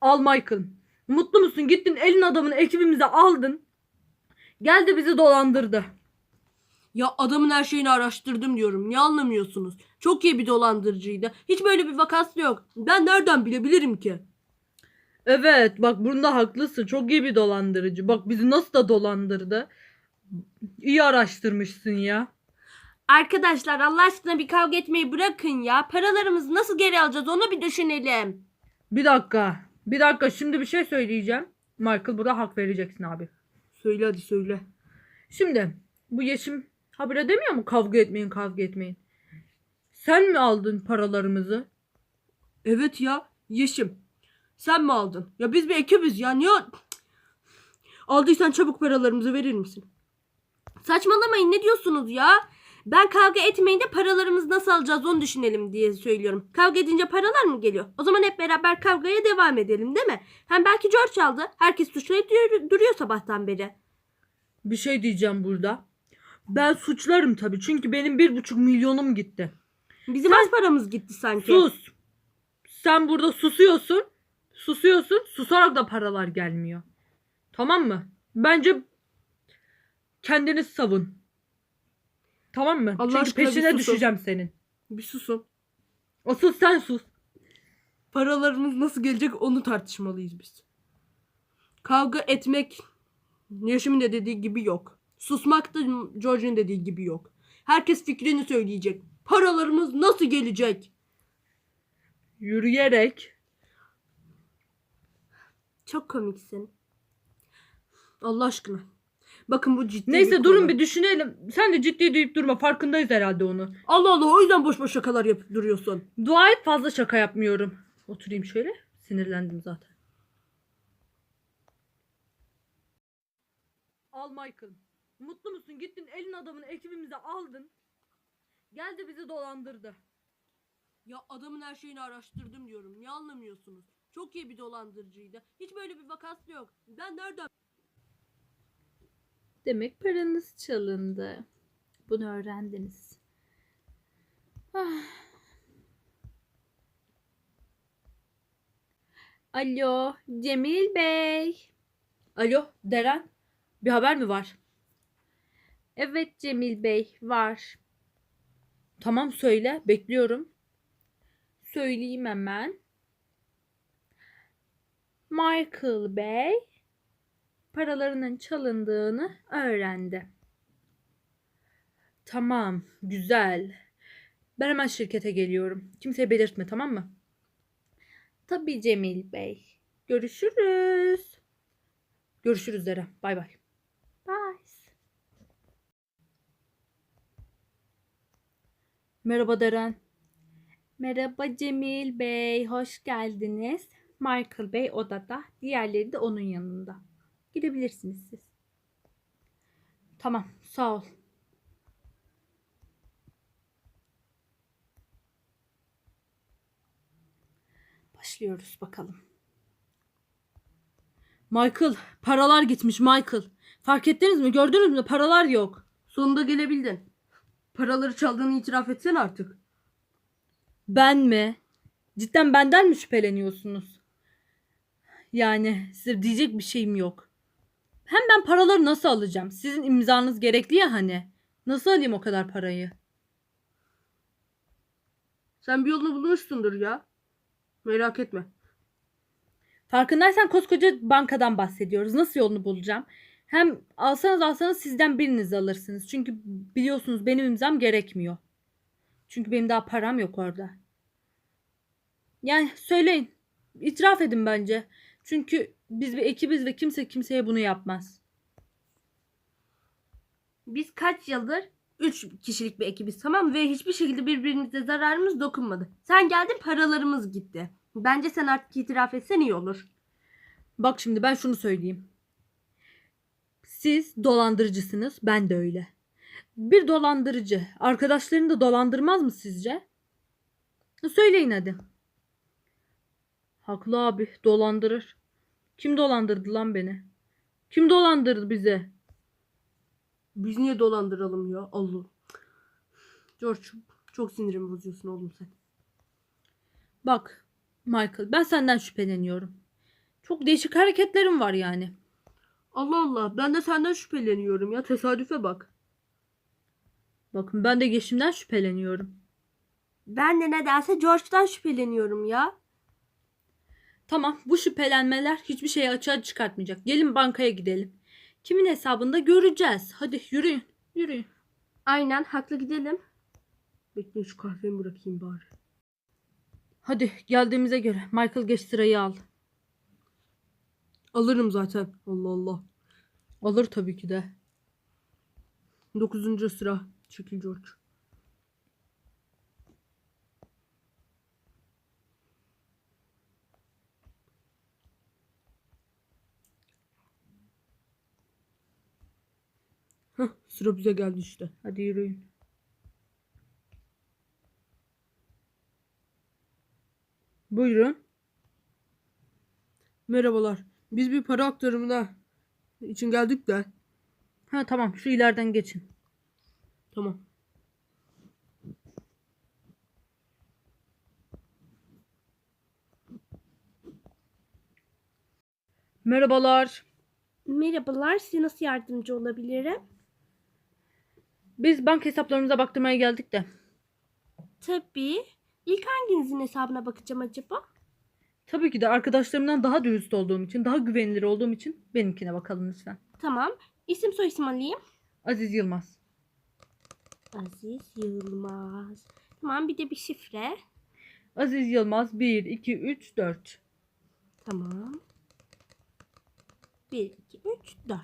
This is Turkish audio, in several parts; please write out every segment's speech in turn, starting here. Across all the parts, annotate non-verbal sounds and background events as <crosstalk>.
Al Michael. Mutlu musun? Gittin elin adamını ekibimize aldın. Geldi bizi dolandırdı. Ya adamın her şeyini araştırdım diyorum. Niye anlamıyorsunuz? Çok iyi bir dolandırıcıydı. Hiç böyle bir vakası yok. Ben nereden bilebilirim ki? Evet bak bunda haklısın. Çok iyi bir dolandırıcı. Bak bizi nasıl da dolandırdı. İyi araştırmışsın ya. Arkadaşlar Allah aşkına bir kavga etmeyi bırakın ya. Paralarımızı nasıl geri alacağız onu bir düşünelim. Bir dakika. Bir dakika şimdi bir şey söyleyeceğim. Michael burada hak vereceksin abi. Söyle hadi söyle. Şimdi bu Yeşim habire demiyor mu kavga etmeyin kavga etmeyin. Sen mi aldın paralarımızı? Evet ya Yeşim. Sen mi aldın? Ya biz bir ekibiz ya. Niye? Aldıysan çabuk paralarımızı verir misin? Saçmalamayın ne diyorsunuz ya? Ben kavga etmeyin de paralarımızı nasıl alacağız onu düşünelim diye söylüyorum. Kavga edince paralar mı geliyor? O zaman hep beraber kavgaya devam edelim değil mi? Hem belki George aldı. Herkes suçlayıp duruyor, duruyor sabahtan beri. Bir şey diyeceğim burada. Ben suçlarım tabii çünkü benim bir buçuk milyonum gitti. Bizim az paramız gitti sanki. Sus. Sen burada susuyorsun. Susuyorsun. Susarak da paralar gelmiyor. Tamam mı? Bence kendini savun. Tamam mı? Allah Çünkü aşkına bir peşine susun. düşeceğim senin. Bir susun. Asıl sen sus. paralarımız nasıl gelecek onu tartışmalıyız biz. Kavga etmek Yaşım'ın da dediği gibi yok. Susmak da George'un dediği gibi yok. Herkes fikrini söyleyecek. Paralarımız nasıl gelecek? Yürüyerek. Çok komiksin. Allah aşkına. Bakın bu ciddi Neyse bir durun konu. bir düşünelim. Sen de ciddi deyip durma. Farkındayız herhalde onu. Allah Allah o yüzden boş boş şakalar yapıp duruyorsun. Dua et fazla şaka yapmıyorum. Oturayım şöyle. Sinirlendim zaten. Al Michael. Mutlu musun? Gittin elin adamını ekibimize aldın. Geldi bizi dolandırdı. Ya adamın her şeyini araştırdım diyorum. Niye anlamıyorsunuz? Çok iyi bir dolandırıcıydı. Hiç böyle bir vakası yok. Ben nereden Demek paranız çalındı. Bunu öğrendiniz. Ah. Alo, Cemil Bey. Alo Deren. Bir haber mi var? Evet Cemil Bey, var. Tamam söyle. Bekliyorum. Söyleyeyim hemen. Michael Bey paralarının çalındığını öğrendi. Tamam. Güzel. Ben hemen şirkete geliyorum. Kimseye belirtme tamam mı? Tabii Cemil Bey. Görüşürüz. Görüşürüz Deren. Bay bay. Bye. Merhaba Deren. Merhaba Cemil Bey, hoş geldiniz. Michael Bey odada, diğerleri de onun yanında. Gidebilirsiniz siz. Tamam. Sağ ol. Başlıyoruz bakalım. Michael. Paralar gitmiş Michael. Fark ettiniz mi? Gördünüz mü? Paralar yok. Sonunda gelebildin. Paraları çaldığını itiraf etsen artık. Ben mi? Cidden benden mi şüpheleniyorsunuz? Yani size diyecek bir şeyim yok. Hem ben paraları nasıl alacağım? Sizin imzanız gerekli ya hani. Nasıl alayım o kadar parayı? Sen bir yolunu bulmuşsundur ya. Merak etme. Farkındaysan koskoca bankadan bahsediyoruz. Nasıl yolunu bulacağım? Hem alsanız alsanız sizden biriniz alırsınız. Çünkü biliyorsunuz benim imzam gerekmiyor. Çünkü benim daha param yok orada. Yani söyleyin. İtiraf edin bence. Çünkü biz bir ekibiz ve kimse kimseye bunu yapmaz. Biz kaç yıldır 3 kişilik bir ekibiz tamam mı? Ve hiçbir şekilde birbirimize zararımız dokunmadı. Sen geldin paralarımız gitti. Bence sen artık itiraf etsen iyi olur. Bak şimdi ben şunu söyleyeyim. Siz dolandırıcısınız, ben de öyle. Bir dolandırıcı arkadaşlarını da dolandırmaz mı sizce? Söyleyin hadi. Haklı abi, dolandırır. Kim dolandırdı lan beni? Kim dolandırdı bizi? Biz niye dolandıralım ya? Allah. George çok sinirim bozuyorsun oğlum sen. Bak Michael ben senden şüpheleniyorum. Çok değişik hareketlerin var yani. Allah Allah ben de senden şüpheleniyorum ya tesadüfe bak. Bakın ben de Yeşim'den şüpheleniyorum. Ben de nedense George'dan şüpheleniyorum ya. Tamam bu şüphelenmeler hiçbir şeyi açığa çıkartmayacak. Gelin bankaya gidelim. Kimin hesabında göreceğiz. Hadi yürüyün. Yürüyün. Aynen haklı gidelim. Bekle şu kahvemi bırakayım bari. Hadi geldiğimize göre Michael geç sırayı al. Alırım zaten. Allah Allah. Alır tabii ki de. Dokuzuncu sıra. Çekil George. Heh, sıra bize geldi işte. Hadi yürüyün. Buyurun. Merhabalar. Biz bir para aktarımına için geldik de. Ha tamam şu ileriden geçin. Tamam. Merhabalar. Merhabalar, size nasıl yardımcı olabilirim? Biz bank hesaplarımıza baktırmaya geldik de. Tabii. İlk hanginizin hesabına bakacağım acaba? Tabii ki de arkadaşlarımdan daha dürüst olduğum için, daha güvenilir olduğum için benimkine bakalım lütfen. Tamam. İsim soyisim alayım. Aziz Yılmaz. Aziz Yılmaz. Tamam bir de bir şifre. Aziz Yılmaz 1, 2, 3, 4. Tamam. 1, 2, 3, 4.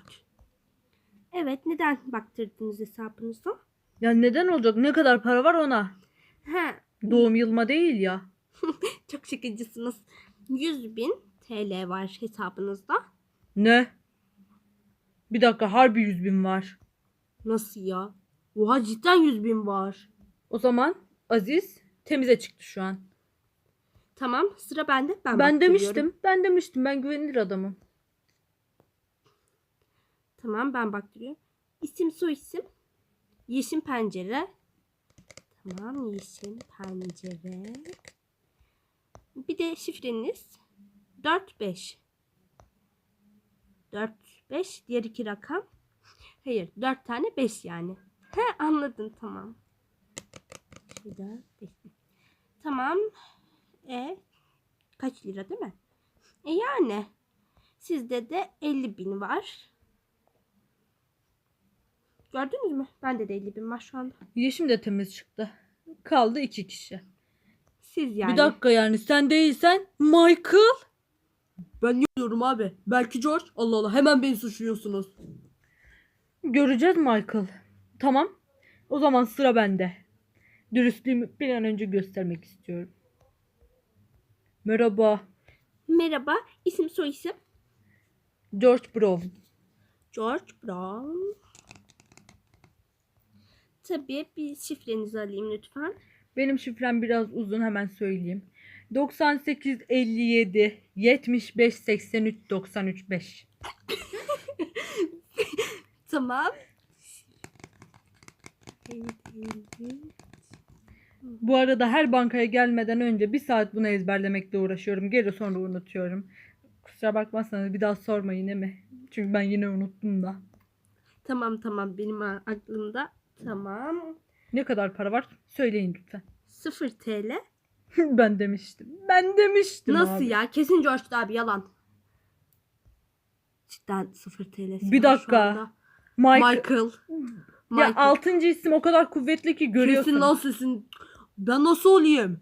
Evet neden baktırdınız hesabınıza? Ya neden olacak? Ne kadar para var ona? He, Doğum yılma değil ya. <laughs> çok şakacısınız. 100 bin TL var hesabınızda. Ne? Bir dakika harbi 100 bin var. Nasıl ya? Oha cidden yüz bin var. O zaman Aziz temize çıktı şu an. Tamam sıra bende. Ben, Ben, baktırıyorum. demiştim. Ben demiştim. Ben güvenilir adamım. Tamam ben baktırıyorum. İsim soyisim. Yeşim pencere. Tamam yeşim pencere. Bir de şifreniz 45. 4 5 diğer iki rakam. Hayır 4 tane 5 yani. He anladın tamam. Şurada beş. Tamam. E kaç lira değil mi? E yani sizde de 50 bin var. Gördünüz mü? Bende de 50 bin var şu anda. Yeşim de temiz çıktı. Kaldı iki kişi. Siz yani. Bir dakika yani sen değilsen Michael. Ben ne diyorum abi? Belki George. Allah Allah hemen beni suçluyorsunuz. Göreceğiz Michael. Tamam. O zaman sıra bende. Dürüstlüğümü bir an önce göstermek istiyorum. Merhaba. Merhaba. İsim soyisim. George Brown. George Brown. Tabii bir şifrenizi alayım lütfen. Benim şifrem biraz uzun hemen söyleyeyim. 98 57 75 83 93 5. Tamam. Bu arada her bankaya gelmeden önce bir saat bunu ezberlemekle uğraşıyorum. Geri sonra unutuyorum. Kusura bakmazsanız bir daha sormayın değil mi? Çünkü ben yine unuttum da. Tamam tamam benim aklımda. Tamam. Ne kadar para var? Söyleyin lütfen. 0 TL. <laughs> ben demiştim. Ben demiştim Nasıl abi. ya? Kesin George'da abi yalan. Cidden 0 TL'si Bir var şu dakika. anda. Michael. Michael. Ya Michael. altıncı isim o kadar kuvvetli ki görüyorsun. Kesin lan sesin. Ben nasıl olayım?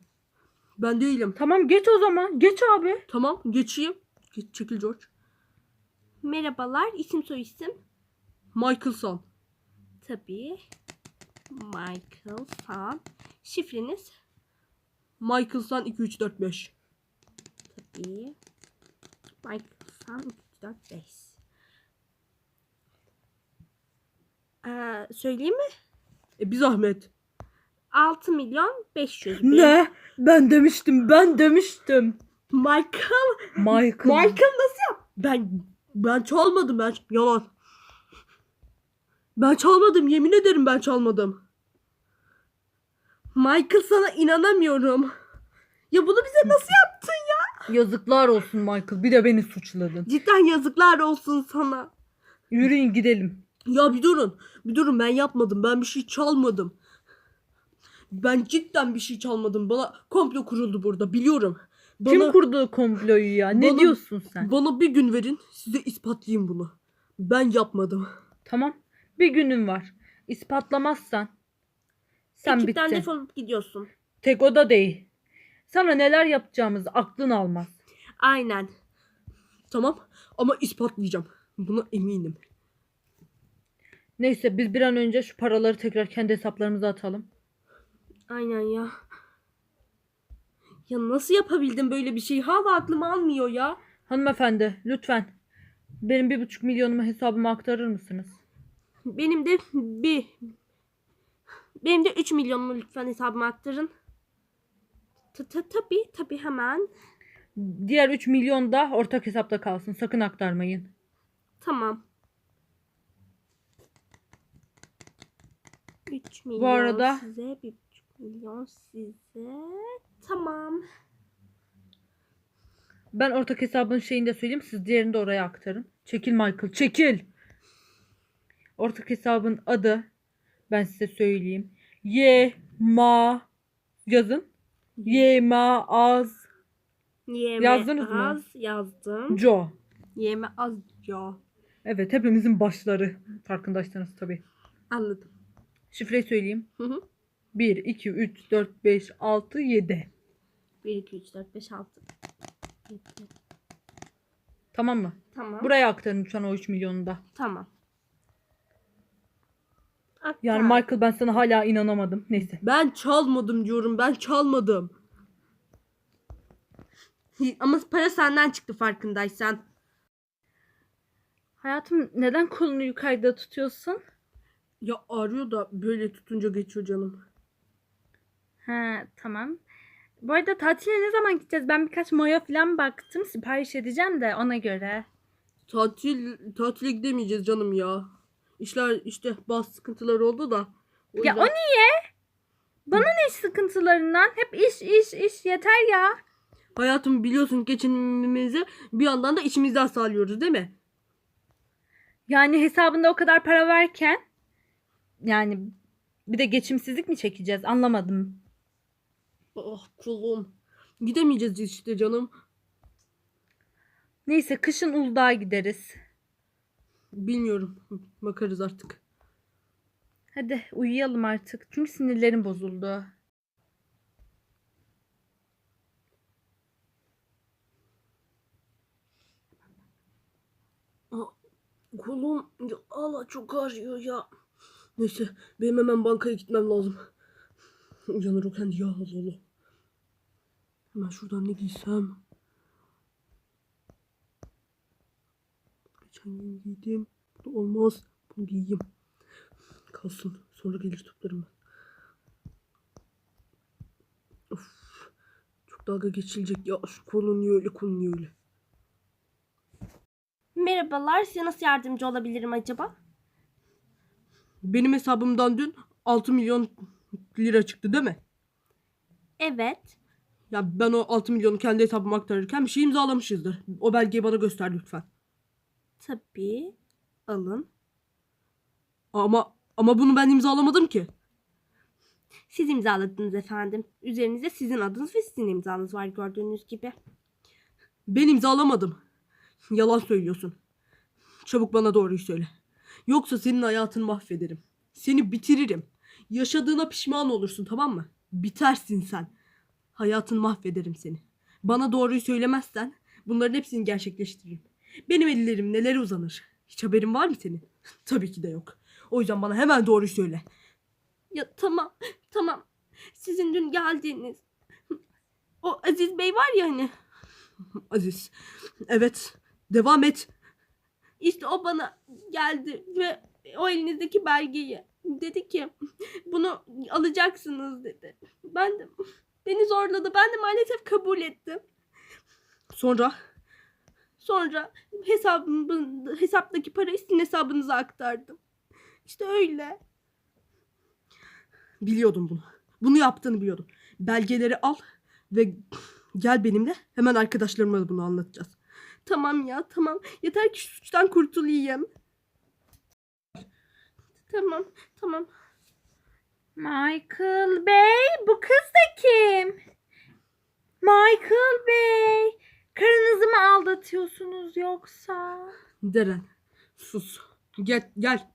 Ben değilim. Tamam geç o zaman. Geç abi. Tamam geçeyim. Geç, çekil George. Merhabalar. İsim soyisim. Michael San. Tabii. Michael Fan. Şifreniz. Michael San 2345. Tabii. Michael 4 5. Ee, söyleyeyim mi? E bir zahmet. 6 milyon 500 bin. Ne? Ben demiştim. Ben demiştim. Michael. Michael. Michael nasıl yap? Ben ben çalmadım ben. Yalan. Ben çalmadım yemin ederim ben çalmadım. Michael sana inanamıyorum. Ya bunu bize nasıl yaptın ya? Yazıklar olsun Michael. Bir de beni suçladın. Cidden yazıklar olsun sana. Yürüyün gidelim. Ya bir durun. Bir durun ben yapmadım. Ben bir şey çalmadım. Ben cidden bir şey çalmadım. Bana komplo kuruldu burada biliyorum. Bana, Kim kurdu komployu ya? Ne Bana- diyorsun sen? Bana bir gün verin size ispatlayayım bunu. Ben yapmadım. Tamam. Bir günün var. İspatlamazsan sen Ekipten bittin. defolup gidiyorsun. Tek o da değil. Sana neler yapacağımızı aklın almaz. Aynen. Tamam ama ispatlayacağım. Buna eminim. Neyse biz bir an önce şu paraları tekrar kendi hesaplarımıza atalım. Aynen ya. Ya nasıl yapabildim böyle bir şeyi? Hala aklım almıyor ya. Hanımefendi lütfen benim bir buçuk milyonumu hesabıma aktarır mısınız? Benim de bir benim de 3 milyonumu lütfen hesabıma aktarın. Ta- ta- Tabii tabii hemen. Diğer 3 milyon da ortak hesapta kalsın. Sakın aktarmayın. Tamam. 3 milyon arada- size, 1,5 milyon size. Tamam. Ben ortak hesabın şeyini de söyleyeyim. Siz diğerini de oraya aktarın. Çekil Michael çekil. Ortak hesabın adı ben size söyleyeyim. Y ma yazın. Y ma az Yeme Yazdınız mı? az yazdım. co. Yeme az ya. Evet hepimizin başları. Farkındaysanız tabii. Anladım. Şifreyi söyleyeyim. Hı hı. 1, 2, 3, 4, 5, 6, 7. 1 2 3 4 5 6. Tamam mı? Tamam. Buraya aktarın lütfen o 3 milyonu da. Tamam. Yani Aktar. Michael ben sana hala inanamadım. Neyse. Ben çalmadım diyorum. Ben çalmadım. Ama para senden çıktı farkındaysan. Hayatım neden kolunu yukarıda tutuyorsun? Ya ağrıyor da böyle tutunca geçiyor canım. Ha tamam. Bu arada tatile ne zaman gideceğiz? Ben birkaç mayo falan baktım. Sipariş edeceğim de ona göre. Tatil tatile gidemeyeceğiz canım ya. İşler işte bazı sıkıntılar oldu da. O Ya o yüzden- niye? Bana ne sıkıntılarından? Hep iş iş iş yeter ya. Hayatım biliyorsun geçinmemizi bir yandan da içimizden sağlıyoruz değil mi? Yani hesabında o kadar para varken yani bir de geçimsizlik mi çekeceğiz? Anlamadım. Oh kulum. Gidemeyeceğiz işte canım. Neyse kışın Uludağ'a gideriz. Bilmiyorum. Bakarız artık. Hadi uyuyalım artık. Çünkü sinirlerim bozuldu. Kolum ya Allah çok ağrıyor ya. Neyse benim hemen bankaya gitmem lazım. Uyanırken ya Allah Allah. Hemen şuradan ne giysem. Gün giydim. Bu da olmaz. Bunu giyeyim. Kalsın. Sonra gelir toplarım ben. Of. Çok dalga geçilecek ya. Şu kolun niye öyle niye öyle. Merhabalar. Size nasıl yardımcı olabilirim acaba? Benim hesabımdan dün 6 milyon lira çıktı değil mi? Evet. Ya ben o 6 milyonu kendi hesabıma aktarırken bir şey imzalamışızdır. O belgeyi bana göster lütfen. Tabii. Alın. Ama ama bunu ben imzalamadım ki. Siz imzaladınız efendim. Üzerinizde sizin adınız ve sizin imzanız var gördüğünüz gibi. Ben imzalamadım. Yalan söylüyorsun. Çabuk bana doğruyu söyle. Yoksa senin hayatını mahvederim. Seni bitiririm. Yaşadığına pişman olursun tamam mı? Bitersin sen. Hayatını mahvederim seni. Bana doğruyu söylemezsen bunların hepsini gerçekleştiririm. Benim ellerim nelere uzanır. Hiç haberin var mı senin? <laughs> Tabii ki de yok. O yüzden bana hemen doğruyu söyle. Ya tamam. Tamam. Sizin dün geldiğiniz o Aziz Bey var ya hani. <laughs> Aziz. Evet. Devam et. İşte o bana geldi ve o elinizdeki belgeyi dedi ki bunu alacaksınız dedi. Ben de beni zorladı. Ben de maalesef kabul ettim. Sonra Sonra hesabımın hesaptaki parayı sizin hesabınıza aktardım. İşte öyle. biliyordum bunu. Bunu yaptığını biliyordum. Belgeleri al. Ve gel benimle hemen arkadaşlarıma da bunu anlatacağız. Tamam ya tamam. Yeter ki şu suçtan kurtulayım. Tamam tamam. Michael Bey bu kız da kim? Michael Bey karınızı mı aldatıyorsunuz yoksa? Deren sus. Gel gel.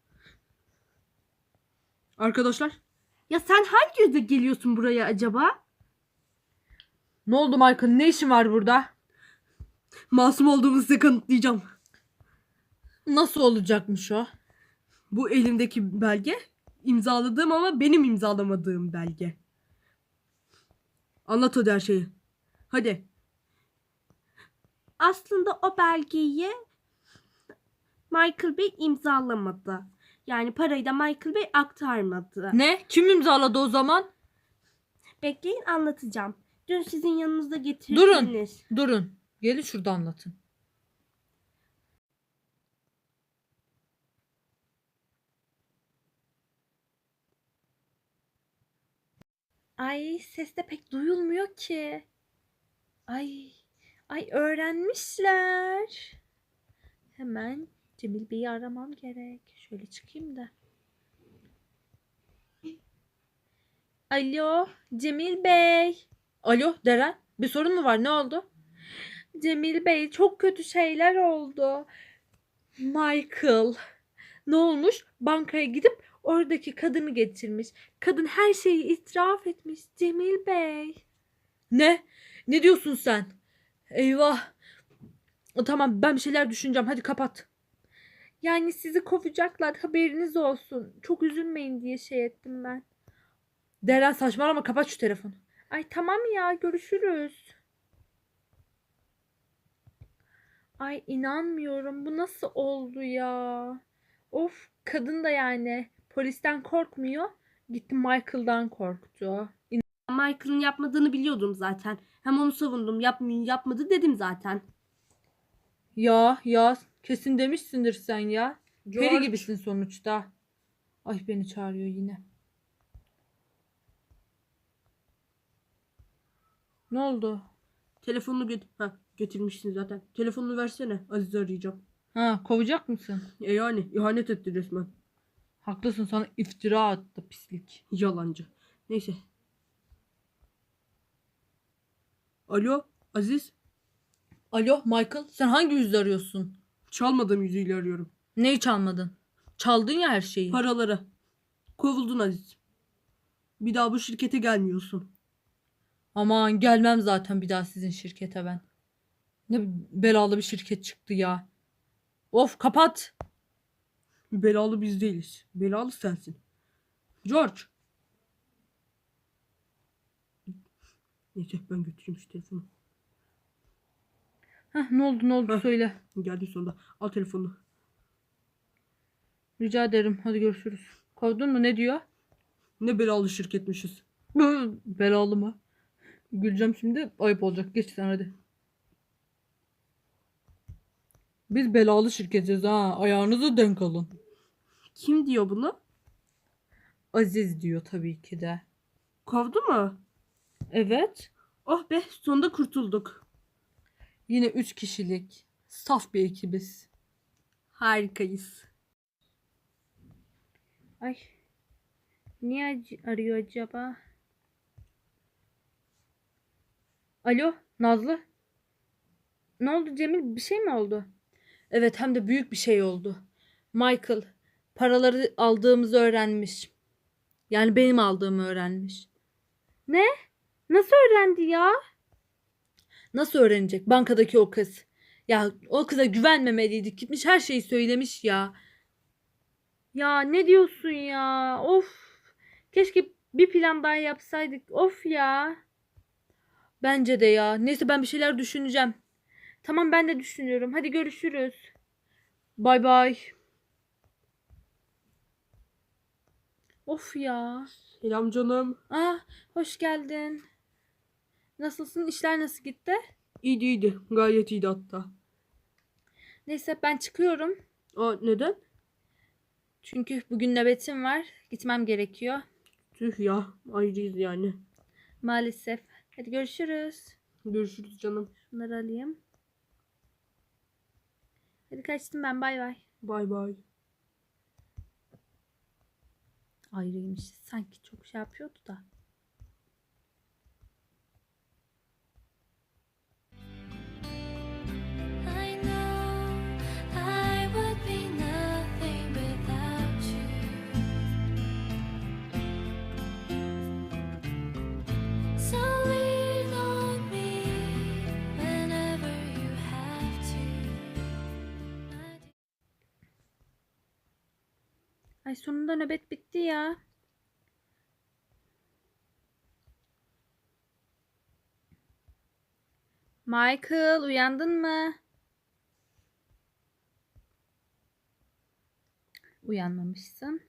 Arkadaşlar Ya sen hangi yüzle geliyorsun buraya acaba? Ne oldu Michael? Ne işin var burada? masum olduğumu size kanıtlayacağım. Nasıl olacakmış o? Bu elimdeki belge imzaladığım ama benim imzalamadığım belge. Anlat hadi her şeyi. Hadi. Aslında o belgeyi Michael Bey imzalamadı. Yani parayı da Michael Bey aktarmadı. Ne? Kim imzaladı o zaman? Bekleyin anlatacağım. Dün sizin yanınızda getirdiğiniz. Durun. Gelin şurada anlatın. Ay ses de pek duyulmuyor ki. Ay ay öğrenmişler. Hemen Cemil Bey'i aramam gerek. Şöyle çıkayım da. Alo Cemil Bey. Alo Deren. Bir sorun mu var? Ne oldu? Cemil Bey çok kötü şeyler oldu. Michael. Ne olmuş? Bankaya gidip oradaki kadını getirmiş. Kadın her şeyi itiraf etmiş. Cemil Bey. Ne? Ne diyorsun sen? Eyvah. Tamam ben bir şeyler düşüneceğim. Hadi kapat. Yani sizi kovacaklar haberiniz olsun. Çok üzülmeyin diye şey ettim ben. Deren saçmalama kapat şu telefonu. Ay tamam ya görüşürüz. Ay inanmıyorum bu nasıl oldu ya? Of kadın da yani polisten korkmuyor. Gitti Michael'dan korktu. Michael'ın yapmadığını biliyordum zaten. Hem onu savundum. Yapmayın yapmadı dedim zaten. Ya ya kesin demişsindir sen ya. Peri George. gibisin sonuçta. Ay beni çağırıyor yine. Ne oldu? Telefonunu göt ha, getirmişsin zaten. Telefonunu versene. Aziz'i arayacağım. Ha kovacak mısın? E yani ihanet etti resmen. Haklısın sana iftira attı pislik. Yalancı. Neyse. Alo Aziz. Alo Michael sen hangi yüzle arıyorsun? Çalmadığım yüzüyle arıyorum. Neyi çalmadın? Çaldın ya her şeyi. Paraları. Kovuldun Aziz. Bir daha bu şirkete gelmiyorsun. Aman gelmem zaten bir daha sizin şirkete ben. Ne belalı bir şirket çıktı ya. Of kapat. Belalı biz değiliz. Belalı sensin. George. Neyse ben götüreyim şu telefonu. Heh, ne oldu ne oldu Heh. söyle. Geldi sonunda. Al telefonunu. Rica ederim hadi görüşürüz. Kovdun mu ne diyor? Ne belalı şirketmişiz. <laughs> Belalı mı? Güleceğim şimdi ayıp olacak. Geç sen hadi. Biz belalı şirketiz ha. Ayağınızı denk alın. Kim diyor bunu? Aziz diyor tabii ki de. Kovdu mu? Evet. Oh be sonunda kurtulduk. Yine üç kişilik. Saf bir ekibiz. Harikayız. Ay niye arıyor acaba? Alo Nazlı. Ne oldu Cemil? Bir şey mi oldu? Evet hem de büyük bir şey oldu. Michael paraları aldığımızı öğrenmiş. Yani benim aldığımı öğrenmiş. Nasıl öğrendi ya? Nasıl öğrenecek bankadaki o kız? Ya o kıza güvenmemeliydik. Gitmiş her şeyi söylemiş ya. Ya ne diyorsun ya? Of. Keşke bir plan daha yapsaydık. Of ya. Bence de ya. Neyse ben bir şeyler düşüneceğim. Tamam ben de düşünüyorum. Hadi görüşürüz. Bay bay. Of ya. Selam canım. Ah, hoş geldin. Nasılsın? İşler nasıl gitti? İyiydi iyiydi. Gayet iyiydi hatta. Neyse ben çıkıyorum. Aa neden? Çünkü bugün nöbetim var. Gitmem gerekiyor. Tüh ya. Ayrıyız yani. Maalesef. Hadi görüşürüz. Görüşürüz canım. Bunları alayım. Hadi kaçtım ben bay bay. Bay bay. Ayrıymış. Sanki çok şey yapıyordu da. Ay sonunda nöbet bitti ya. Michael uyandın mı? Uyanmamışsın.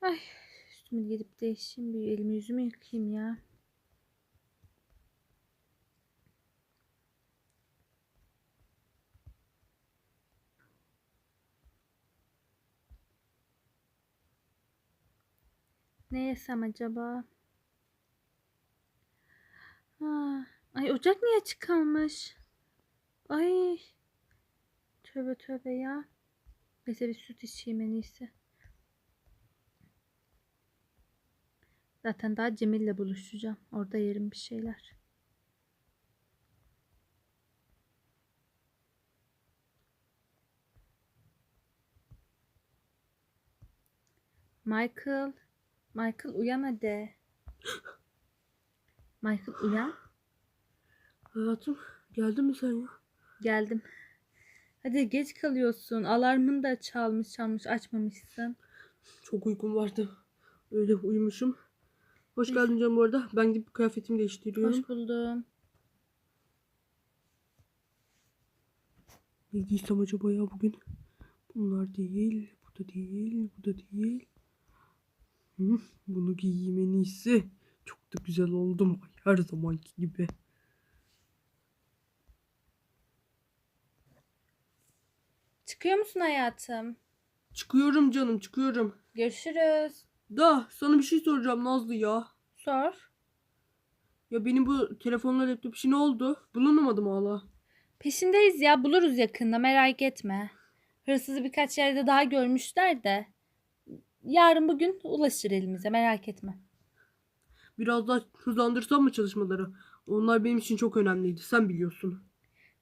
Ay üstümü gidip değişeyim bir elimi yüzümü yıkayayım ya. Ne yesem acaba? Ha, ay ocak niye açık? Ay. Tövbe tövbe ya. Neyse bir süt içeyim en iyisi. Zaten daha Cemil'le buluşacağım. Orada yerim bir şeyler. Michael. Michael uyan hadi. Michael uyan. Hayatım geldin mi sen ya? Geldim. Hadi geç kalıyorsun. Alarmın da çalmış çalmış açmamışsın. Çok uykum vardı. Öyle uyumuşum. Hoş geldin canım bu arada. Ben gidip kıyafetimi değiştiriyorum. Hoş buldum. Ne giysem acaba ya bugün? Bunlar değil, bu da değil, bu da değil. Hı, bunu giyeyim en iyisi. Çok da güzel oldum. Her zamanki gibi. Çıkıyor musun hayatım? Çıkıyorum canım, çıkıyorum. Görüşürüz. Da sana bir şey soracağım Nazlı ya. Sor. Ya benim bu telefonla laptop işi ne oldu? Bulunamadım hala. Peşindeyiz ya buluruz yakında merak etme. Hırsızı birkaç yerde daha görmüşler de. Yarın bugün ulaşır elimize merak etme. Biraz daha hızlandırsam mı çalışmaları? Onlar benim için çok önemliydi. Sen biliyorsun.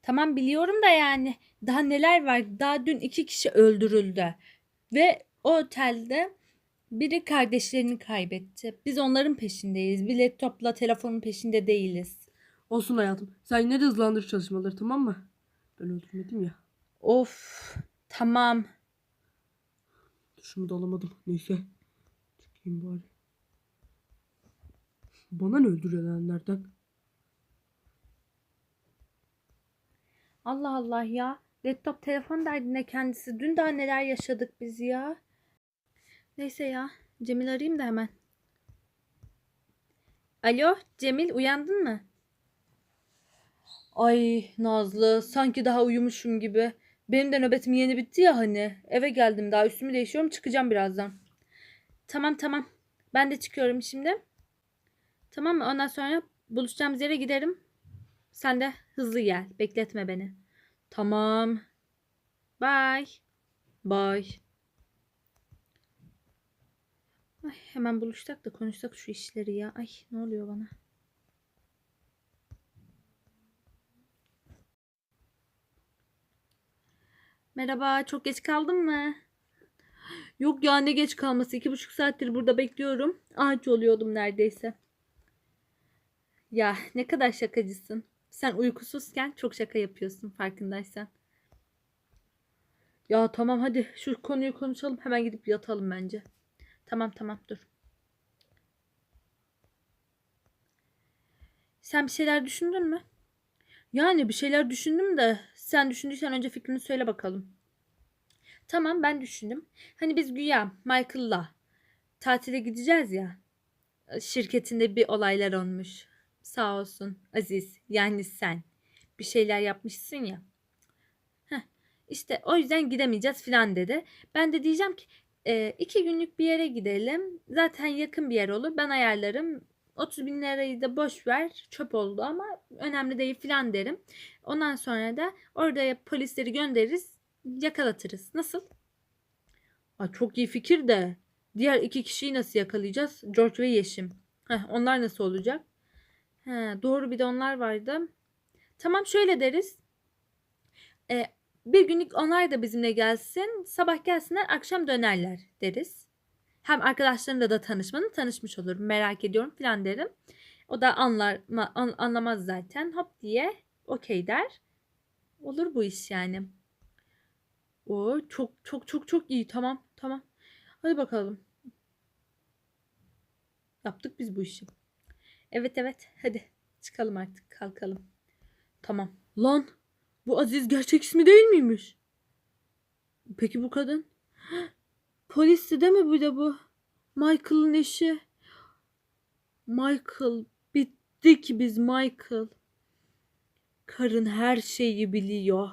Tamam biliyorum da yani daha neler var. Daha dün iki kişi öldürüldü. Ve o otelde biri kardeşlerini kaybetti. Biz onların peşindeyiz. Bir laptopla telefonun peşinde değiliz. Olsun hayatım. Sen yine de hızlandır çalışmaları tamam mı? Ben öldürmedim ya. Of tamam. Duşumu da alamadım. Neyse. Çıkayım bari. Bana ne öldürenlerden? Allah Allah ya. Laptop telefon derdine kendisi. Dün daha neler yaşadık biz ya. Neyse ya. Cemil arayayım da hemen. Alo Cemil uyandın mı? Ay Nazlı sanki daha uyumuşum gibi. Benim de nöbetim yeni bitti ya hani. Eve geldim daha üstümü değişiyorum çıkacağım birazdan. Tamam tamam. Ben de çıkıyorum şimdi. Tamam mı? Ondan sonra buluşacağımız yere giderim. Sen de hızlı gel. Bekletme beni. Tamam. Bye. Bye. Ay, hemen buluşsak da konuşsak şu işleri ya. Ay ne oluyor bana? Merhaba, çok geç kaldın mı? Yok ya ne geç kalması. iki buçuk saattir burada bekliyorum. Ağaç oluyordum neredeyse. Ya ne kadar şakacısın. Sen uykusuzken çok şaka yapıyorsun farkındaysan. Ya tamam hadi şu konuyu konuşalım. Hemen gidip yatalım bence. Tamam tamam dur. Sen bir şeyler düşündün mü? Yani bir şeyler düşündüm de sen düşündüysen önce fikrini söyle bakalım. Tamam ben düşündüm. Hani biz güya Michael'la tatile gideceğiz ya. Şirketinde bir olaylar olmuş. Sağ olsun Aziz yani sen bir şeyler yapmışsın ya. Heh, işte o yüzden gidemeyeceğiz filan dedi. Ben de diyeceğim ki e, iki günlük bir yere gidelim. Zaten yakın bir yer olur. Ben ayarlarım. 30 bin lirayı da boş ver çöp oldu ama önemli değil filan derim. Ondan sonra da orada polisleri göndeririz yakalatırız. Nasıl? Aa, çok iyi fikir de. Diğer iki kişiyi nasıl yakalayacağız? George ve Yeşim. Heh, onlar nasıl olacak? He, doğru bir de onlar vardı. Tamam şöyle deriz. E, bir günlük onlar da bizimle gelsin. Sabah gelsinler akşam dönerler deriz. Hem arkadaşlarımla da tanışmanın tanışmış olurum. Merak ediyorum falan derim. O da anlar an- anlamaz zaten. Hop diye okey der. Olur bu iş yani. Oo, çok çok çok çok iyi. Tamam tamam. Hadi bakalım. Yaptık biz bu işi. Evet evet hadi çıkalım artık kalkalım. Tamam. Lan bu Aziz gerçek ismi değil miymiş? Peki bu kadın? Polisti değil mi bu da bu? Michael'ın eşi. Michael bittik biz Michael. Karın her şeyi biliyor.